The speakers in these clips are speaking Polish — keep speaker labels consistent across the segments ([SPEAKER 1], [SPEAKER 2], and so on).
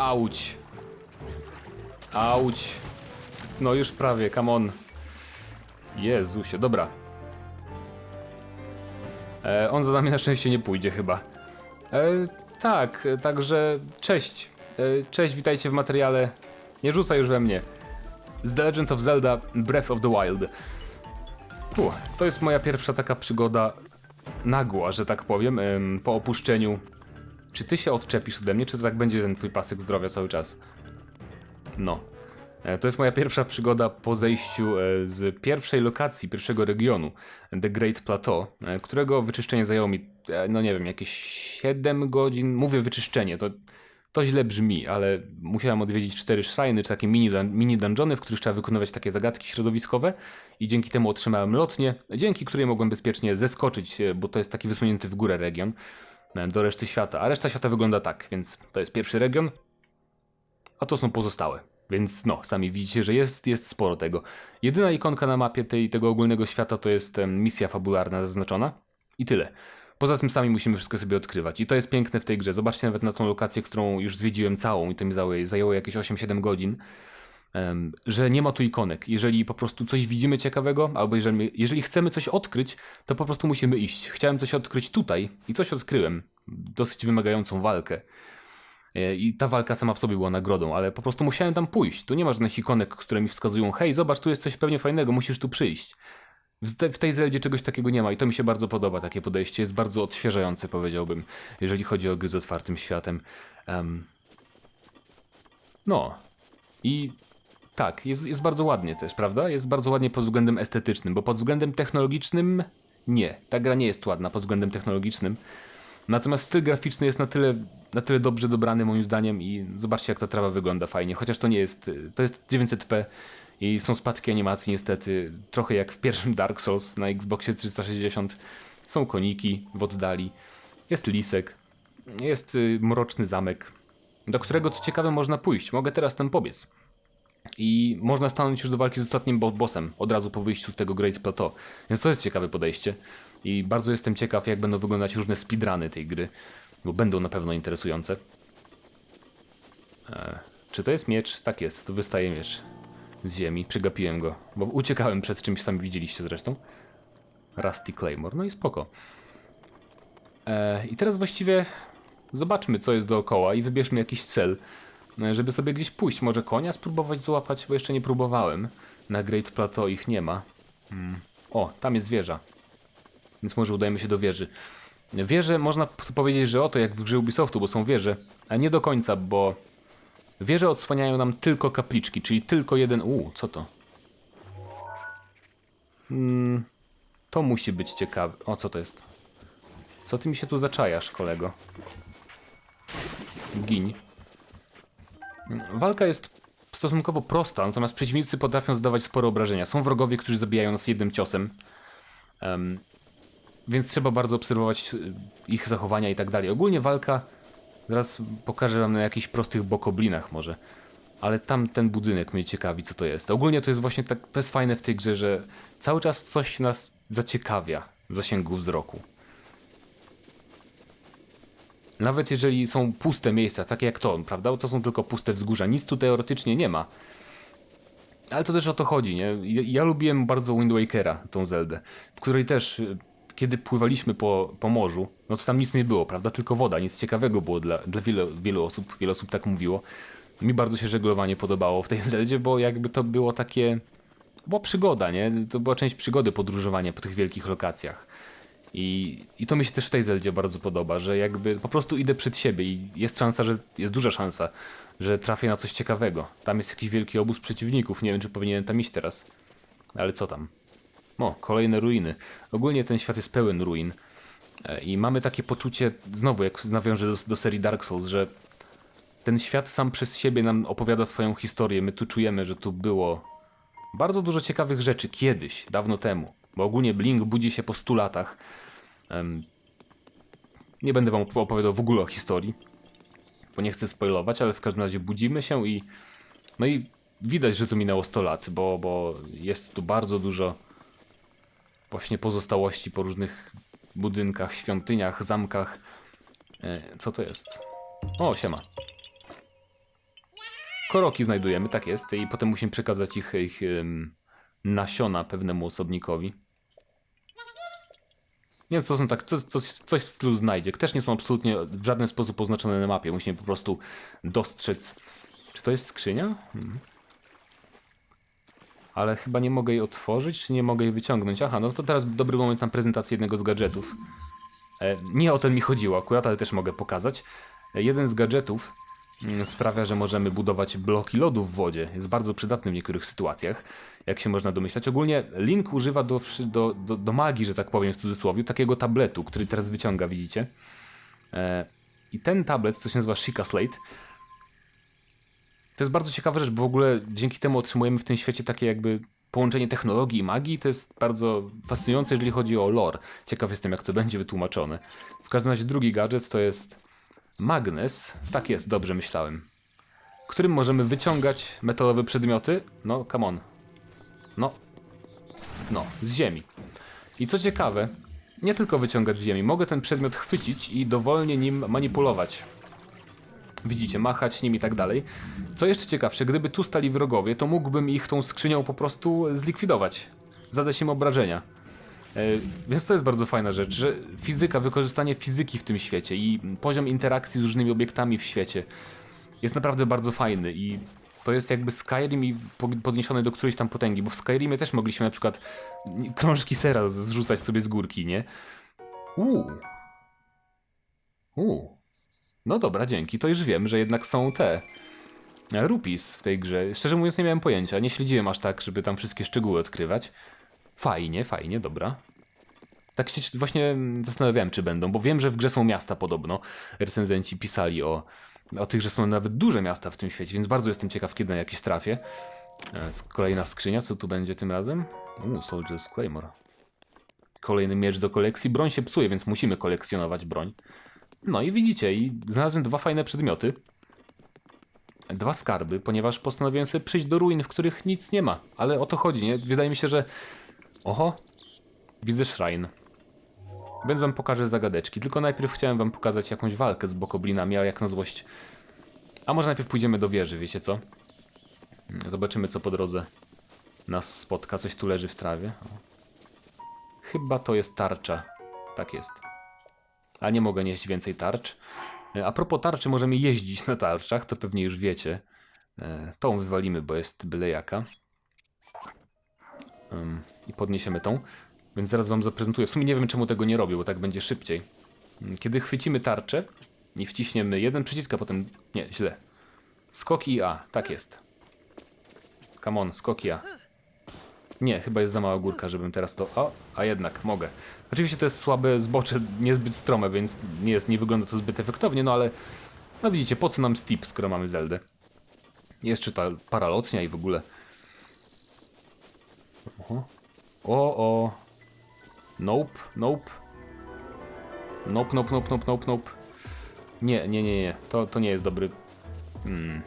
[SPEAKER 1] Auć. Auć. No już prawie, come on. Jezusie, dobra. E, on za nami na szczęście nie pójdzie chyba. E, tak, e, także cześć. E, cześć, witajcie w materiale. Nie rzucaj już we mnie. Z The Legend of Zelda Breath of the Wild. Puh, to jest moja pierwsza taka przygoda nagła, że tak powiem, em, po opuszczeniu. Czy ty się odczepisz ode mnie, czy to tak będzie ten twój pasek zdrowia cały czas? No. E, To jest moja pierwsza przygoda po zejściu e, z pierwszej lokacji, pierwszego regionu, The Great Plateau, e, którego wyczyszczenie zajęło mi, no nie wiem, jakieś 7 godzin. Mówię wyczyszczenie, to, to źle brzmi, ale musiałem odwiedzić cztery shriny, czy takie mini, mini dungeony, w których trzeba wykonywać takie zagadki środowiskowe i dzięki temu otrzymałem lotnię, dzięki której mogłem bezpiecznie zeskoczyć, bo to jest taki wysunięty w górę region do reszty świata. A reszta świata wygląda tak, więc to jest pierwszy region, a to są pozostałe. Więc no, sami widzicie, że jest, jest sporo tego. Jedyna ikonka na mapie tej, tego ogólnego świata to jest em, misja fabularna zaznaczona i tyle. Poza tym sami musimy wszystko sobie odkrywać. I to jest piękne w tej grze. Zobaczcie nawet na tą lokację, którą już zwiedziłem całą i to mi zajęło, zajęło jakieś 8-7 godzin. Że nie ma tu ikonek. Jeżeli po prostu coś widzimy ciekawego, albo jeżeli, jeżeli chcemy coś odkryć, to po prostu musimy iść. Chciałem coś odkryć tutaj i coś odkryłem. Dosyć wymagającą walkę. E, I ta walka sama w sobie była nagrodą, ale po prostu musiałem tam pójść. Tu nie ma żadnych ikonek, które mi wskazują, hej, zobacz, tu jest coś pewnie fajnego, musisz tu przyjść. W, te, w tej Zeldzie czegoś takiego nie ma i to mi się bardzo podoba, takie podejście. Jest bardzo odświeżające, powiedziałbym, jeżeli chodzi o gry z otwartym światem. Em, no. I tak, jest, jest bardzo ładnie też, prawda? Jest bardzo ładnie pod względem estetycznym, bo pod względem technologicznym nie. Ta gra nie jest ładna pod względem technologicznym. Natomiast styl graficzny jest na tyle, na tyle dobrze dobrany moim zdaniem i zobaczcie jak ta trawa wygląda fajnie. Chociaż to nie jest, to jest 900p i są spadki animacji niestety, trochę jak w pierwszym Dark Souls na Xboxie 360. Są koniki w oddali, jest lisek, jest y, mroczny zamek, do którego co ciekawe można pójść. Mogę teraz tam pobiec. I można stanąć już do walki z ostatnim bo- bossem od razu po wyjściu z tego Great Plateau. Więc to jest ciekawe podejście. I bardzo jestem ciekaw, jak będą wyglądać różne speedruny tej gry, bo będą na pewno interesujące. E, czy to jest miecz? Tak jest, to wystaje miecz z ziemi. Przegapiłem go, bo uciekałem przed czymś, sami widzieliście zresztą. Rusty Claymore, no i spoko. E, I teraz właściwie zobaczmy, co jest dookoła i wybierzmy jakiś cel, żeby sobie gdzieś pójść. Może konia spróbować złapać, bo jeszcze nie próbowałem. Na Great Plateau ich nie ma. Hmm. O, tam jest wieża. Więc może udajemy się do wieży. Wieże można powiedzieć, że oto jak w grze Ubisoftu, bo są wieże, a nie do końca, bo wieże odsłaniają nam tylko kapliczki, czyli tylko jeden... U, co to? Hmm, to musi być ciekawe. O, co to jest? Co ty mi się tu zaczajasz, kolego? Giń. Walka jest stosunkowo prosta, natomiast przeciwnicy potrafią zadawać spore obrażenia. Są wrogowie, którzy zabijają nas jednym ciosem. Em, więc trzeba bardzo obserwować y, ich zachowania i tak dalej. Ogólnie walka, zaraz pokażę wam na jakichś prostych bokoblinach może, ale tam ten budynek mnie ciekawi, co to jest. Ogólnie to jest właśnie tak, to jest fajne w tej grze, że cały czas coś nas zaciekawia w zasięgu wzroku. Nawet jeżeli są puste miejsca, takie jak to, prawda? Bo to są tylko puste wzgórza, nic tu teoretycznie nie ma. Ale to też o to chodzi, nie? Ja, lubiłem bardzo Wind Wakera, tą Zeldę, w której też, y, kiedy pływaliśmy po, po morzu, no to tam nic nie było, prawda? Tylko woda, nic ciekawego było dla, dla wielu, wielu osób, wiele osób tak mówiło. Mi bardzo się żeglowanie podobało w tej Zeldzie, bo jakby to było takie... Była przygoda, nie? To była część przygody podróżowania po tych wielkich lokacjach. I, I to mi się też w tej Zeldzie bardzo podoba, że jakby po prostu idę przed siebie i jest szansa, że jest duża szansa, że trafię na coś ciekawego. Tam jest jakiś wielki obóz przeciwników, nie wiem czy powinienem tam iść teraz. Ale co tam? O, kolejne ruiny. Ogólnie ten świat jest pełen ruin. E, I mamy takie poczucie, znowu jak nawiążę do, do serii Dark Souls, że ten świat sam przez siebie nam opowiada swoją historię. My tu czujemy, że tu było bardzo dużo ciekawych rzeczy kiedyś, dawno temu. Bo ogólnie Blink budzi się po 100 latach. Nie będę wam opowiadał w ogóle o historii, bo nie chcę spoilować, ale w każdym razie budzimy się i no i widać, że tu minęło 100 lat, bo, bo jest tu bardzo dużo właśnie pozostałości po różnych budynkach, świątyniach, zamkach. E, co to jest? O, siema. Koroki znajdujemy, tak jest, i potem musimy przekazać ich, ich nasiona pewnemu osobnikowi. Więc to są tak, coś, coś, w stylu znajdziek. Też nie są absolutnie w żaden sposób oznaczone na mapie. Musimy po prostu dostrzec. Czy to jest skrzynia? Hmm. Ale chyba nie mogę jej otworzyć, czy nie mogę jej wyciągnąć. Aha, no to teraz dobry moment na prezentację jednego z gadżetów. E, nie o ten mi chodziło akurat, ale też mogę pokazać. E, jeden z gadżetów sprawia, że możemy budować bloki lodu w wodzie. Jest bardzo przydatny w niektórych sytuacjach, jak się można domyślać. Ogólnie Link używa do, do, do, do magii, że tak powiem w cudzysłowie, takiego tabletu, który teraz wyciąga, widzicie? E, I ten tablet, co się nazywa Shika Slate, to jest bardzo ciekawa rzecz, bo w ogóle dzięki temu otrzymujemy w tym świecie takie jakby połączenie technologii i magii. To jest bardzo fascynujące, jeżeli chodzi o lore. Ciekaw jestem, jak to będzie wytłumaczone. W każdym razie drugi gadżet to jest magnes. Tak jest, dobrze myślałem. Którym możemy wyciągać metalowe przedmioty. No, come on. No. No, z ziemi. I co ciekawe, nie tylko wyciągać z ziemi. Mogę ten przedmiot chwycić i dowolnie nim manipulować. Widzicie, machać nim i tak dalej. Co jeszcze ciekawsze, gdyby tu stali wrogowie, to mógłbym ich tą skrzynią po prostu zlikwidować. Zadać im obrażenia. E, Więc to jest bardzo fajna rzecz, że fizyka, wykorzystanie fizyki w tym świecie i poziom interakcji z różnymi obiektami w świecie jest naprawdę bardzo fajny i to jest jakby Skyrim i po- podniesiony do którejś tam potęgi, bo w Skyrimie też mogliśmy na przykład krążki sera zrzucać sobie z górki, nie? Uuu. Uuu. No dobra, dzięki. To już wiem, że jednak są te e, rupis w tej grze. Szczerze mówiąc nie miałem pojęcia. Nie śledziłem aż tak, żeby tam wszystkie szczegóły odkrywać. Fajnie, fajnie, dobra. Tak się właśnie zastanawiałem, czy będą, bo wiem, że w grze są miasta podobno. Recenzenci pisali o, o tych, że są nawet duże miasta w tym świecie, więc bardzo jestem ciekaw, kiedy na jakieś trafię. E, Kolejna skrzynia, co tu będzie tym razem? Uuu, Soldier's Claymore. Kolejny miecz do kolekcji. Broń się psuje, więc musimy kolekcjonować broń. No i widzicie, i znalazłem dwa fajne przedmioty. Dwa skarby, ponieważ postanowiłem sobie przyjść do ruin, w których nic nie ma. Ale o to chodzi, nie? Wydaje mi się, że... Oho, widzę shrine. Więc wam pokażę zagadeczki. Tylko najpierw chciałem wam pokazać jakąś walkę z bokoblinami, ale jak na złość... A może najpierw pójdziemy do wieży, wiecie co? Zobaczymy, co po drodze nas spotka. Coś tu leży w trawie. O. Chyba to jest tarcza. Tak jest. A nie mogę nieść więcej tarcz. E, A propos tarczy, możemy jeździć na tarczach, to pewnie już wiecie. E, Tą wywalimy, bo jest byle jaka. Ym, I podniesiemy tą. Więc zaraz wam zaprezentuję. W sumie nie wiem, czemu tego nie robię, bo tak będzie szybciej. Kiedy chwycimy tarczę i wciśniemy jeden przycisk, a potem... Nie, źle. Skoki i A, tak jest. Come on, skoki A. Nie, chyba jest za mała górka, żebym teraz to... O, a jednak, mogę. Oczywiście to jest słabe zbocze, niezbyt strome, więc nie, jest, nie wygląda to zbyt efektownie, no ale... No widzicie, po co nam Steep, skoro mamy Zeldę? Jeszcze ta paralotnia i w ogóle... O, o... Nope, nope. Nope, nope, nope, nope, nope, nope. Nie, nie, nie, nie. To, to nie jest dobry... Hmm.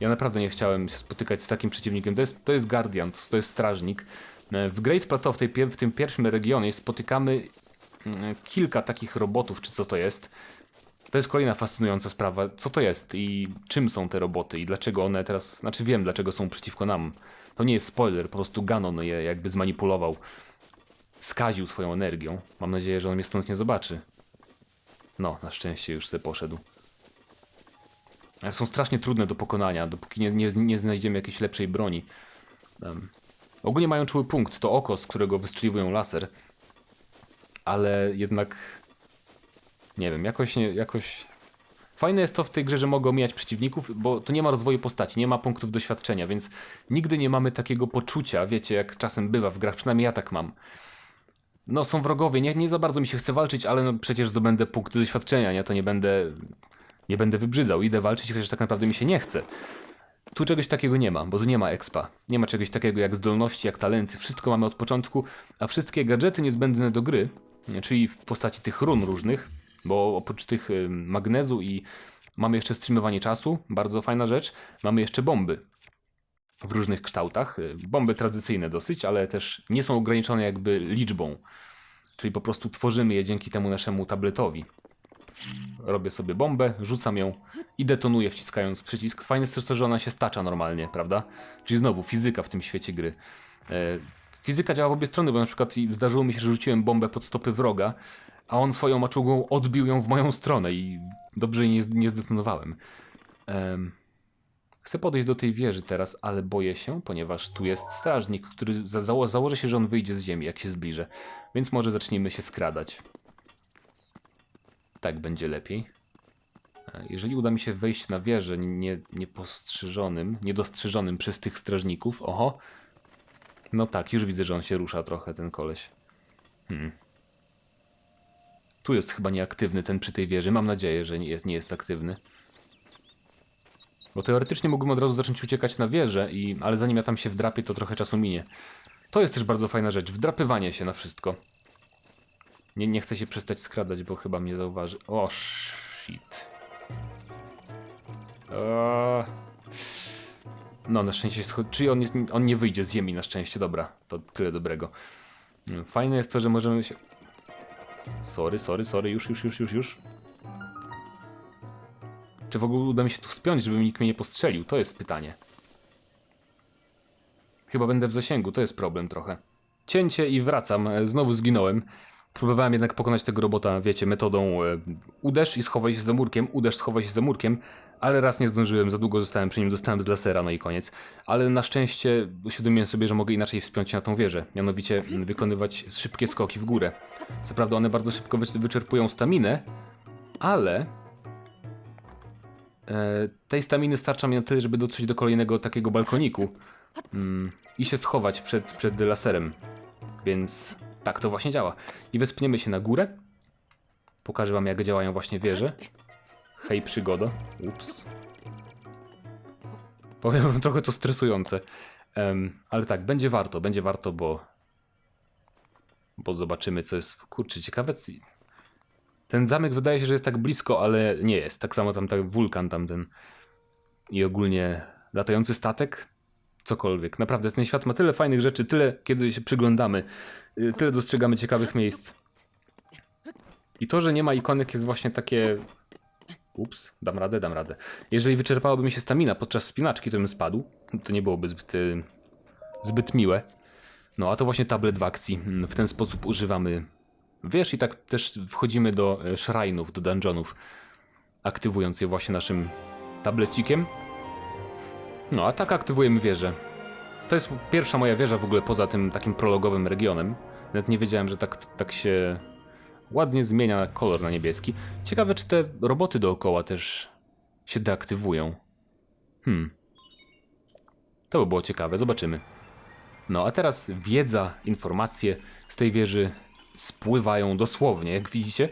[SPEAKER 1] Ja naprawdę nie chciałem się spotykać z takim przeciwnikiem. To jest, to jest Guardian, to, jest strażnik. E, W Great Plateau, w, tej, w tym pierwszym regionie, spotykamy mm, kilka takich robotów, czy co to jest. To jest kolejna fascynująca sprawa. Co to jest i czym są te roboty i dlaczego one teraz. Znaczy, wiem, dlaczego są przeciwko nam. To nie jest spoiler, po prostu Ganon je jakby zmanipulował. Skaził swoją energią. Mam nadzieję, że on mnie stąd nie zobaczy. No, na szczęście już se poszedł. Ale są strasznie trudne do pokonania, dopóki nie, nie, nie znajdziemy jakiejś lepszej broni. Em, ogólnie mają czuły punkt, to oko, z którego wystrzeliwują laser. Ale jednak... Nie wiem, jakoś nie, jakoś... Fajne jest to w tej grze, że mogę omijać przeciwników, bo tu nie ma rozwoju postaci, nie ma punktów doświadczenia, więc nigdy nie mamy takiego poczucia, wiecie, jak czasem bywa w grach, przynajmniej ja tak mam. No, są wrogowie, nie, nie za bardzo mi się chce walczyć, ale no przecież zdobędę punkty doświadczenia, nie? To nie będę nie będę wybrzydzał, idę walczyć, chociaż tak naprawdę mi się nie chce. Tu czegoś takiego nie ma, bo tu nie ma expa. Nie ma czegoś takiego jak zdolności, jak talenty. Wszystko mamy od początku, a wszystkie gadżety niezbędne do gry, czyli w postaci tych run różnych, bo oprócz tych y, magnezu i mamy jeszcze wstrzymywanie czasu, bardzo fajna rzecz. Mamy jeszcze bomby w różnych kształtach. y, Bomby tradycyjne dosyć, ale też nie są ograniczone jakby liczbą. Czyli po prostu tworzymy je dzięki temu naszemu tabletowi robię sobie bombę, rzucam ją i detonuje wciskając przycisk. Fajne jest to, że ona się stacza normalnie, prawda? Czyli znowu fizyka w tym świecie gry. E, fizyka działa w obie strony, bo na przykład zdarzyło mi się, że rzuciłem bombę pod stopy wroga, a on swoją maczugą odbił ją w moją stronę i dobrze nie, nie zdetonowałem. Em, Chcę podejść do tej wieży teraz, ale boję się, ponieważ tu jest strażnik, który za zało założy się, że on wyjdzie z ziemi, jak się zbliżę. Więc może zacznijmy się skradać. Tak będzie lepiej. E, Jeżeli uda mi się wejść na wieżę nie, niepostrzeżonym, niedostrzeżonym przez tych strażników, oho. No tak, już widzę, że on się rusza trochę, ten koleś. Hmm. Tu jest chyba nieaktywny ten przy tej wieży. Mam nadzieję, że nie jest, nie jest aktywny. Bo teoretycznie mógłbym od razu zacząć uciekać na wieżę, i, ale zanim ja tam się wdrapię, to trochę czasu minie. To jest też bardzo fajna rzecz, wdrapywanie się na wszystko. Nie, nie chcę się przestać skradać, bo chyba mnie zauważy. O, shit. Eee. No, na szczęście, czyli on, jest, on nie wyjdzie z ziemi, na szczęście, dobra, to tyle dobrego. Fajne jest to, że możemy się... Sorry, sorry, sorry, już, już, już, już, już. Czy w ogóle uda mi się tu wspiąć, żeby nikt mnie nie postrzelił? To jest pytanie. Chyba będę w zasięgu, to jest problem trochę. Cięcie i wracam, e, znowu zginąłem. Próbowałem jednak pokonać tego robota, wiecie, metodą e, uderz i schowaj się za murkiem, uderz, schowaj się za murkiem, ale raz nie zdążyłem, za długo zostałem przy nim, dostałem z lasera, no i koniec. Ale na szczęście uświadomiłem sobie, że mogę inaczej wspiąć się na tą wieżę, mianowicie wykonywać szybkie skoki w górę. Co prawda one bardzo szybko wycz- wyczerpują staminę, ale e, tej staminy starcza mi na tyle, żeby dotrzeć do kolejnego takiego balkoniku mm, i się schować przed, przed laserem. Więc tak to właśnie działa. I wespniemy się na górę. Pokażę wam, jak działają właśnie wieże. Hej, przygodo. Ups. Powiem wam, trochę to stresujące. Em, ale tak, będzie warto, będzie warto, bo... Bo zobaczymy, co jest... Kurczę, ciekawe... Ten zamek wydaje się, że jest tak blisko, ale nie jest. Tak samo tam tak wulkan tamten. I ogólnie latający statek. Cokolwiek. Naprawdę, ten świat ma tyle fajnych rzeczy, tyle, kiedy się przyglądamy, y, tyle dostrzegamy ciekawych miejsc. I to, że nie ma ikonek jest właśnie takie... Ups, dam radę, dam radę. Jeżeli wyczerpałoby mi się stamina podczas spinaczki, to bym spadł. To nie byłoby zbyt, y, zbyt miłe. No, a to właśnie tablet w akcji. Mm, W ten sposób używamy... Wiesz, i tak też wchodzimy do e, shrine'ów, do dungeonów, aktywując je właśnie naszym tablecikiem. No, a tak aktywujemy wieżę. To jest pierwsza moja wieża w ogóle poza tym takim prologowym regionem. Nawet nie wiedziałem, że tak, tak się ładnie zmienia kolor na niebieski. Ciekawe, czy te roboty dookoła też się deaktywują. Hmm. To by było ciekawe, zobaczymy. No, a teraz wiedza, informacje z tej wieży spływają dosłownie, jak widzicie,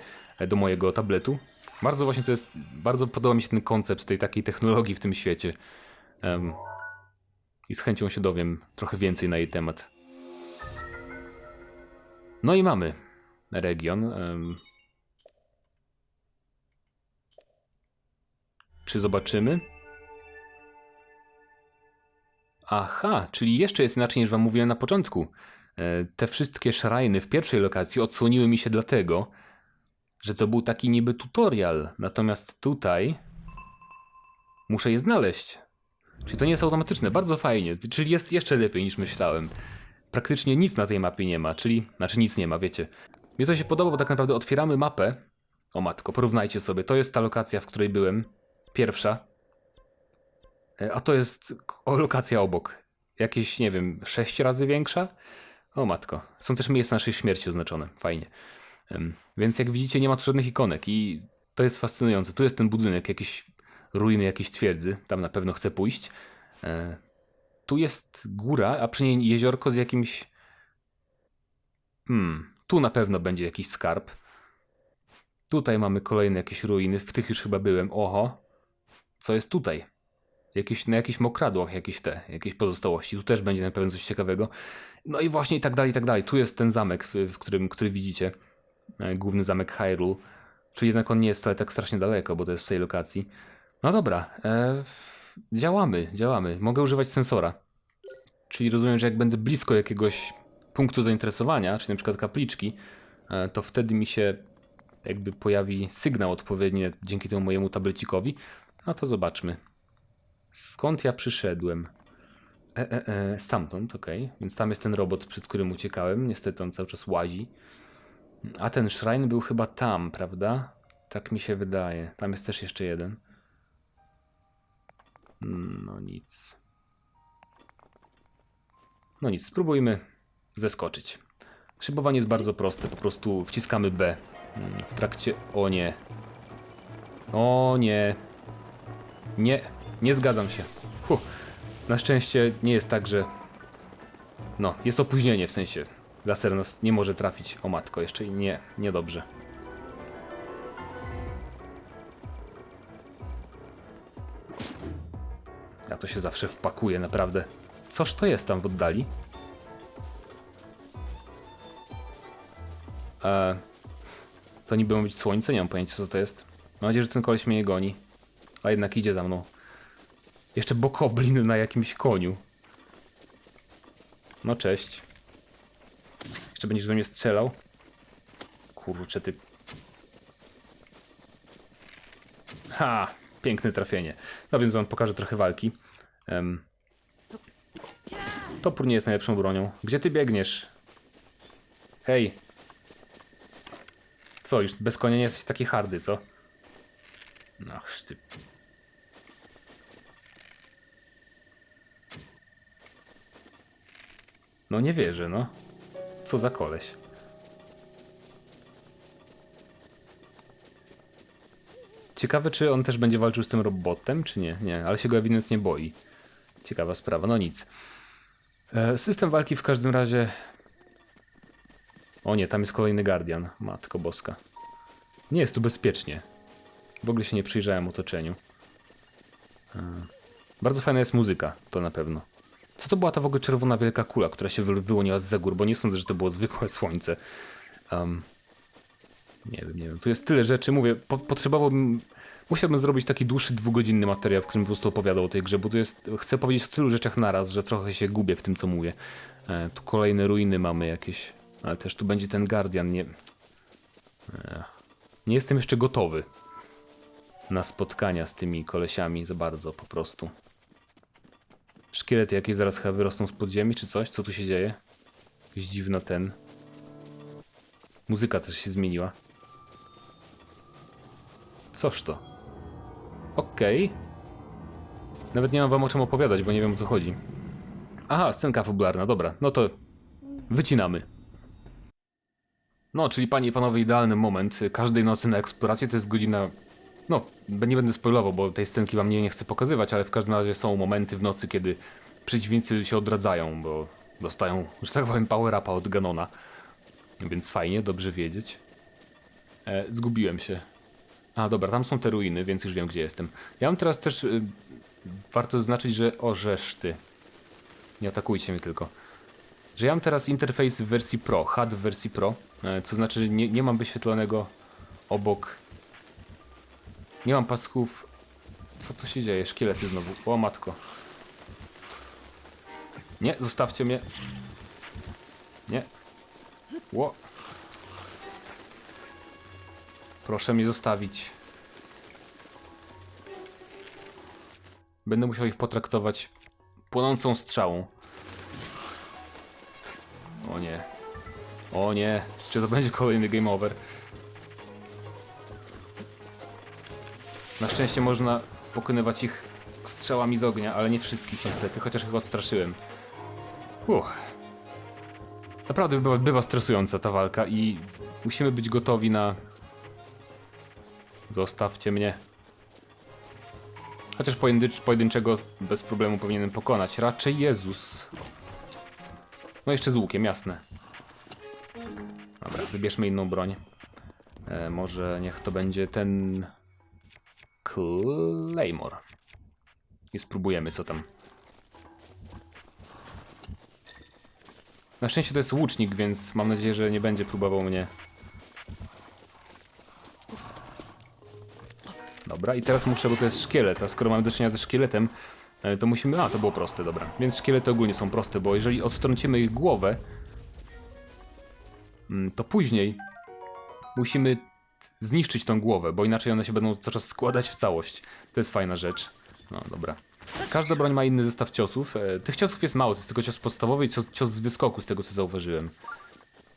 [SPEAKER 1] do mojego tabletu. Bardzo właśnie to jest, bardzo podoba mi się ten koncept tej takiej technologii w tym świecie. Em, I z chęcią się dowiem trochę więcej na jej temat. No i mamy region. Czy zobaczymy? Aha, czyli jeszcze jest inaczej niż wam mówiłem na początku. E, Te wszystkie szrajny w pierwszej lokacji odsłoniły mi się dlatego, że to był taki niby tutorial. Natomiast tutaj muszę je znaleźć. Czyli to nie jest automatyczne, bardzo fajnie, czyli jest jeszcze lepiej niż myślałem. Praktycznie nic na tej mapie nie ma, czyli, znaczy nic nie ma, wiecie. Mnie to się podoba, bo tak naprawdę otwieramy mapę. O matko, porównajcie sobie, to jest ta lokacja, w której byłem. Pierwsza. E, A to jest lokacja obok. Jakieś, nie wiem, sześć razy większa? O matko. Są też miejsca naszej śmierci oznaczone, fajnie. Więc jak widzicie, nie ma tu żadnych ikonek i to jest fascynujące. Tu jest ten budynek, jakieś ruiny jakiejś twierdzy, tam na pewno chcę pójść. E, tu jest góra, a przy niej jeziorko z jakimś. Hmm, tu na pewno będzie jakiś skarb. Tutaj mamy kolejne jakieś ruiny, w tych już chyba byłem. Oho, co jest tutaj? Jakieś, na jakichś mokradłach jakieś te, jakieś pozostałości. Tu też będzie na pewno coś ciekawego. No i właśnie i tak dalej, i tak dalej. Tu jest ten zamek, w, w którym, który widzicie. E, Główny zamek Hyrule. Czyli jednak on nie jest wcale tak strasznie daleko, bo to jest w tej lokacji. No dobra, e, działamy, działamy. Mogę używać sensora. Czyli rozumiem, że jak będę blisko jakiegoś punktu zainteresowania, czyli na przykład kapliczki, e, to wtedy mi się jakby pojawi sygnał odpowiedni dzięki temu mojemu tablecikowi No to zobaczmy. Skąd ja przyszedłem? E, e, e, stamtąd, okej. Więc tam jest ten robot, przed którym uciekałem. Niestety on cały czas łazi. A ten shrine był chyba tam, prawda? Tak mi się wydaje. Tam jest też jeszcze jeden. No nic. No nic, spróbujmy zeskoczyć. Szybowanie jest bardzo proste, po prostu wciskamy B mm, w trakcie... O nie. O nie. Nie, nie zgadzam się. Huh. Na szczęście nie jest tak, że... No, jest opóźnienie, w sensie laser nas nie może trafić. O matko, jeszcze nie, niedobrze. Ja to się zawsze wpakuję, naprawdę. Coż to jest tam w oddali? E, to niby ma być słońce, nie mam pojęcia co to jest. Mam nadzieję, że ten koleś mnie nie goni. A jednak idzie za mną. Jeszcze bokoblin na jakimś koniu. No cześć. Jeszcze będziesz we mnie strzelał? Kurczę ty. Ha! Piękne trafienie. No więc wam pokażę trochę walki. Um, topór nie jest najlepszą bronią. Gdzie ty biegniesz? Hej. Co, już bez konia nie jesteś taki hardy, co? No, ty. No nie wierzę, no. Co za koleś. Ciekawe, czy on też będzie walczył z tym robotem, czy nie? Nie, ale się go ewidentnie boi. Ciekawa sprawa, no nic. E, system walki w każdym razie... O nie, tam jest kolejny Guardian. Matko boska. Nie jest tu bezpiecznie. W ogóle się nie przyjrzałem otoczeniu. E, Bardzo fajna jest muzyka, to na pewno. Co to była ta w ogóle czerwona wielka kula, która się wy- wyłoniła z gór, bo nie sądzę, że to było zwykłe słońce. Um, nie wiem, nie wiem. Tu jest tyle rzeczy, mówię, po, potrzebowałbym... Musiałbym zrobić taki dłuższy, dwugodzinny materiał, w którym po prostu opowiadał o tej grze, bo tu jest... Chcę powiedzieć o tylu rzeczach naraz, że trochę się gubię w tym, co mówię. E, tu kolejne ruiny mamy jakieś, ale też tu będzie ten Guardian, nie... E, nie jestem jeszcze gotowy na spotkania z tymi kolesiami za bardzo, po prostu. Szkielety jakieś zaraz chyba wyrosną z podziemi, czy coś? Co tu się dzieje? Jakiś dziwna ten... Muzyka też się zmieniła. Coż to? Okej. Nawet nie mam wam o czym opowiadać, bo nie wiem o co chodzi. Aha, scenka fabularna, dobra. No to wycinamy. No, czyli panie i panowie, idealny moment każdej nocy na eksplorację to jest godzina... No, nie będę spoilował, bo tej scenki wam nie, nie chcę pokazywać, ale w każdym razie są momenty w nocy, kiedy przeciwnicy się odradzają, bo dostają, że tak powiem, power upa od Ganona. Więc fajnie, dobrze wiedzieć. E, zgubiłem się. A, dobra, tam są te ruiny, więc już wiem, gdzie jestem. Ja mam teraz też... Y, warto zaznaczyć, że... O, ty. Nie atakujcie mnie tylko. Że ja mam teraz interfejs w wersji Pro, HUD w wersji Pro, co znaczy, że nie, nie mam wyświetlonego obok... Nie mam pasków... Co tu się dzieje? Szkielety znowu. O, matko. Nie, zostawcie mnie. Nie. Ło. Proszę mnie zostawić. Będę musiał ich potraktować płonącą strzałą. O nie. O nie. Czy to będzie kolejny game over? Na szczęście można pokonywać ich strzałami z ognia, ale nie wszystkich niestety, chociaż ich odstraszyłem. Uch. Naprawdę bywa, bywa stresująca ta walka i musimy być gotowi na... Zostawcie mnie. Chociaż pojedynczego bez problemu powinienem pokonać. Raczej Jezus. No jeszcze z łukiem, jasne. Dobra, wybierzmy inną broń. E, może niech to będzie ten... Claymore. I spróbujemy co tam. Na szczęście to jest łucznik, więc mam nadzieję, że nie będzie próbował mnie. Dobra, i teraz muszę, bo to jest szkielet, a skoro mamy do czynienia ze szkieletem, e, to musimy... A, to było proste, dobra. Więc szkielety ogólnie są proste, bo jeżeli odtrącimy ich głowę, to później musimy zniszczyć tą głowę, bo inaczej one się będą cały czas składać w całość. To jest fajna rzecz. No, dobra. Każda broń ma inny zestaw ciosów. E, Tych ciosów jest mało, to jest tylko cios podstawowy i cios, cios z wyskoku, z tego co zauważyłem.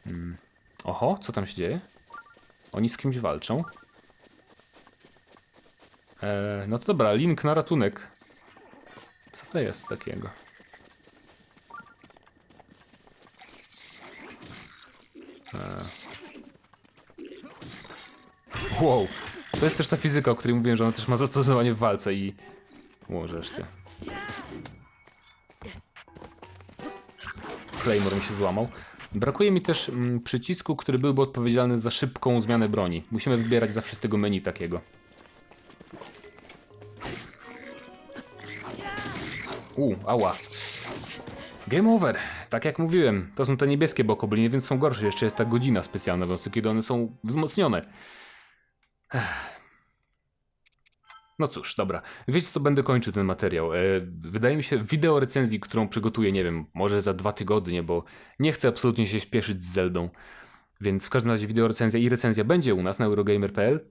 [SPEAKER 1] Hmm. Oho, co tam się dzieje? Oni z kimś walczą. E, no to dobra, link na ratunek. Co to jest takiego? Wow, to jest też ta fizyka, o której mówiłem, że ona też ma zastosowanie w walce i... Możesz ty. Claymore mi się złamał. Brakuje mi też mm, przycisku, który byłby odpowiedzialny za szybką zmianę broni. Musimy wybierać zawsze z tego menu takiego. U, ała. Game over. Tak jak mówiłem, to są te niebieskie bokobliny, więc są gorsze. Jeszcze jest ta godzina specjalna w nocy, kiedy one są wzmocnione. No cóż, dobra. Wiecie co, będę kończył ten materiał. E, wydaje mi się, wideo recenzji, którą przygotuję, nie wiem, może za dwa tygodnie, bo nie chcę absolutnie się śpieszyć z Zeldą. Więc w każdym razie wideo recenzja i recenzja będzie u nas na Eurogamer.pl.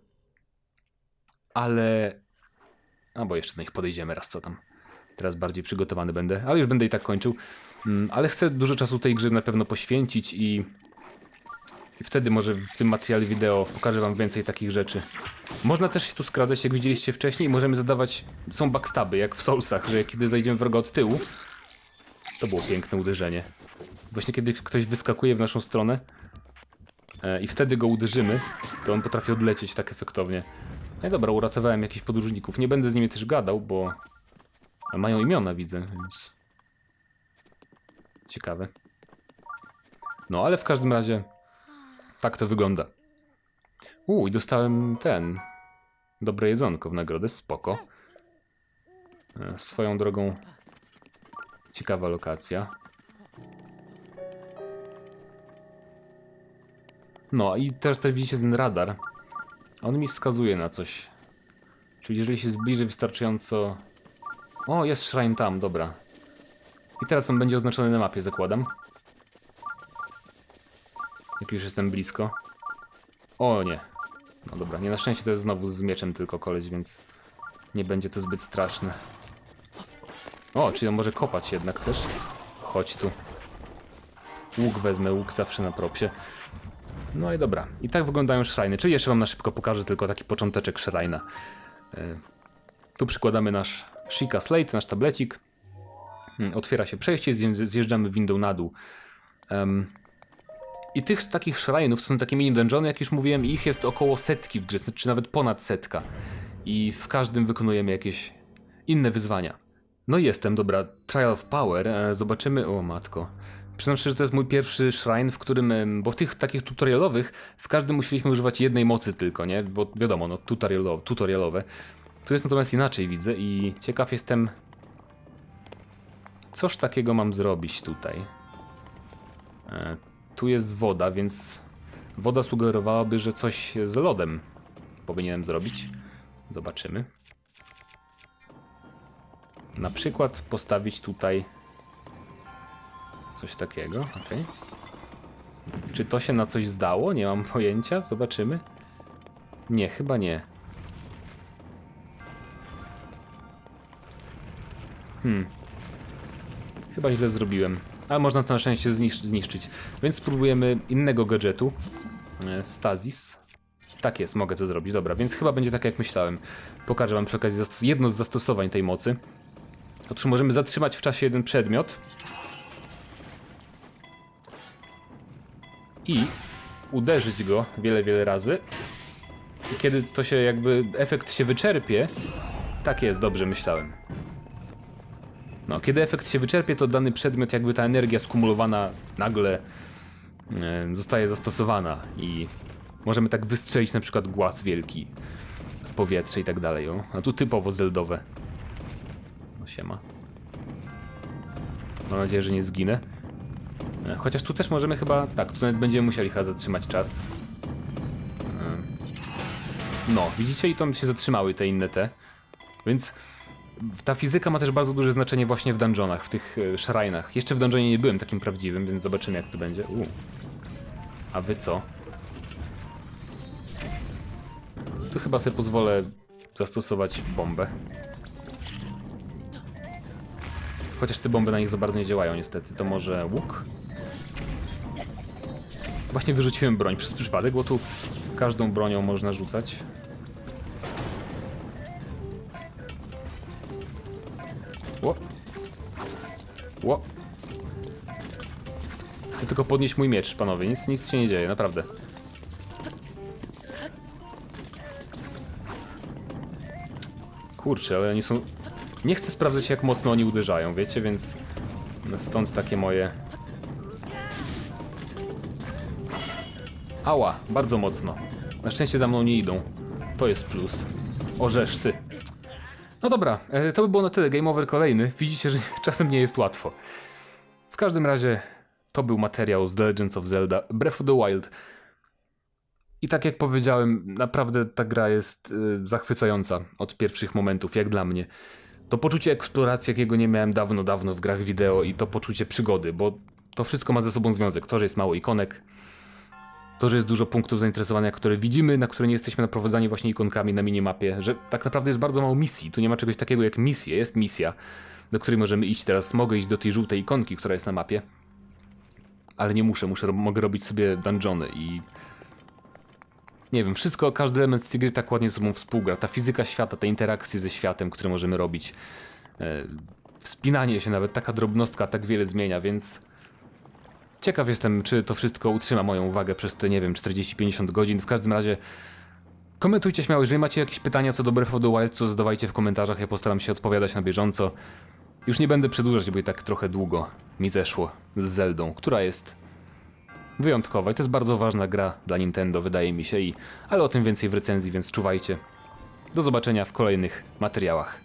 [SPEAKER 1] Ale... A bo jeszcze do nich podejdziemy raz, co tam. Teraz bardziej przygotowany będę, ale już będę i tak kończył. Mm, Ale chcę dużo czasu tej grze na pewno poświęcić i... Wtedy może w tym materiale wideo pokażę wam więcej takich rzeczy. Można też się tu skradać, jak widzieliście wcześniej, możemy zadawać... Są backstaby, jak w Soulsach, że kiedy zajdziemy wroga od tyłu... To było piękne uderzenie. Właśnie kiedy ktoś wyskakuje w naszą stronę e, i wtedy go uderzymy, to on potrafi odlecieć tak efektownie. No i dobra, uratowałem jakichś podróżników. Nie będę z nimi też gadał, bo mają imiona, widzę, więc... Ciekawe. No, ale w każdym razie tak to wygląda. U, i dostałem ten. Dobre jedzonko w nagrodę, spoko. E, Swoją drogą. Ciekawa lokacja. No i też tutaj widzicie ten radar. On mi wskazuje na coś. Czyli jeżeli się zbliży wystarczająco... O, jest shrine tam, dobra. I teraz on będzie oznaczony na mapie, zakładam. Jak już jestem blisko. O nie. No dobra, nie na szczęście to jest znowu z mieczem tylko koleś, więc nie będzie to zbyt straszne. O, czyli on może kopać jednak też. Chodź tu. Łuk wezmę, łuk zawsze na propsie. No i dobra. I tak wyglądają szrajny. Czyli jeszcze wam na szybko pokażę tylko taki począteczek szrajna. E, Tu przykładamy nasz Shika Slate, nasz tablecik. Mm, Otwiera się przejście, zje- zjeżdżamy windą na dół. Em, I tych takich szrajnów, to są takie mini dungeony, jak już mówiłem, ich jest około setki w grze, czy nawet ponad setka. I w każdym wykonujemy jakieś inne wyzwania. No i jestem, dobra, Trial of Power, e, zobaczymy, o matko. Przyznam szczerze, że to jest mój pierwszy shrine, w którym, bo w tych takich tutorialowych w każdym musieliśmy używać jednej mocy tylko, nie? Bo wiadomo, no tutorialo, tutorialowe. Tu jest natomiast inaczej, widzę i ciekaw jestem, Coż takiego mam zrobić tutaj? E, tu jest woda, więc woda sugerowałaby, że coś z lodem powinienem zrobić. Zobaczymy. Na przykład postawić tutaj coś takiego. ok. Czy to się na coś zdało? Nie mam pojęcia. Zobaczymy. Nie, chyba nie. Chyba źle zrobiłem. Ale można to na szczęście znisz- zniszczyć. Więc spróbujemy innego gadżetu. E, Stasis. Tak jest, mogę to zrobić. Dobra, więc chyba będzie tak jak myślałem. Pokażę wam przy okazji jedno z zastosowań tej mocy. Otóż możemy zatrzymać w czasie jeden przedmiot. I uderzyć go wiele, wiele razy. I kiedy to się jakby efekt się wyczerpie, tak jest, dobrze myślałem. No, kiedy efekt się wyczerpie, to dany przedmiot, jakby ta energia skumulowana nagle e, zostaje zastosowana i możemy tak wystrzelić na przykład głaz wielki w powietrze i tak dalej. O. A tu typowo zeldowe. No siema. Mam nadzieję, że nie zginę. E, Chociaż tu też możemy chyba... Tak, tu nawet będziemy musieli chyba zatrzymać czas. E, No, widzicie? I to się zatrzymały te inne te. Więc ta fizyka ma też bardzo duże znaczenie właśnie w dungeonach, w tych e, szrajnach. Jeszcze w dungeonie nie byłem takim prawdziwym, więc zobaczymy jak to będzie. U. A wy co? Tu chyba sobie pozwolę zastosować bombę. Chociaż te bomby na nich za bardzo nie działają niestety. To może łuk? Właśnie wyrzuciłem broń przez przypadek, bo tu każdą bronią można rzucać. Ło. Chcę tylko podnieść mój miecz, panowie. Nic, nic się nie dzieje, naprawdę. Kurczę, ale oni są... Nie chcę sprawdzać, jak mocno oni uderzają, wiecie, więc... Stąd takie moje... Ała, bardzo mocno. Na szczęście za mną nie idą. To jest plus. Orzesz ty. No dobra, e, to by było na tyle. Game over kolejny. Widzicie, że czasem nie jest łatwo. W każdym razie to był materiał z The Legend of Zelda Breath of the Wild. I tak jak powiedziałem, naprawdę ta gra jest y, zachwycająca od pierwszych momentów, jak dla mnie. To poczucie eksploracji, jakiego nie miałem dawno, dawno w grach wideo i to poczucie przygody, bo to wszystko ma ze sobą związek. To, że jest mało ikonek, to, że jest dużo punktów zainteresowania, które widzimy, na które nie jesteśmy naprowadzani właśnie ikonkami na minimapie, że tak naprawdę jest bardzo mało misji. Tu nie ma czegoś takiego jak misje, jest misja, do której możemy iść teraz. Mogę iść do tej żółtej ikonki, która jest na mapie, ale nie muszę, muszę mogę robić sobie dungeony i nie wiem, wszystko, każdy element tej gry tak ładnie ze sobą współgra. Ta fizyka świata, te interakcje ze światem, które możemy robić. E, wspinanie się nawet, taka drobnostka tak wiele zmienia, więc ciekaw jestem, czy to wszystko utrzyma moją uwagę przez te, nie wiem, 40-50 godzin. W każdym razie komentujcie śmiało, jeżeli macie jakieś pytania co do Breath of the Wild, to zadawajcie w komentarzach, ja postaram się odpowiadać na bieżąco. Już nie będę przedłużać, bo i tak trochę długo mi zeszło z Zeldą, która jest wyjątkowa i to jest bardzo ważna gra dla Nintendo, wydaje mi się, i, ale o tym więcej w recenzji, więc czuwajcie. Do zobaczenia w kolejnych materiałach.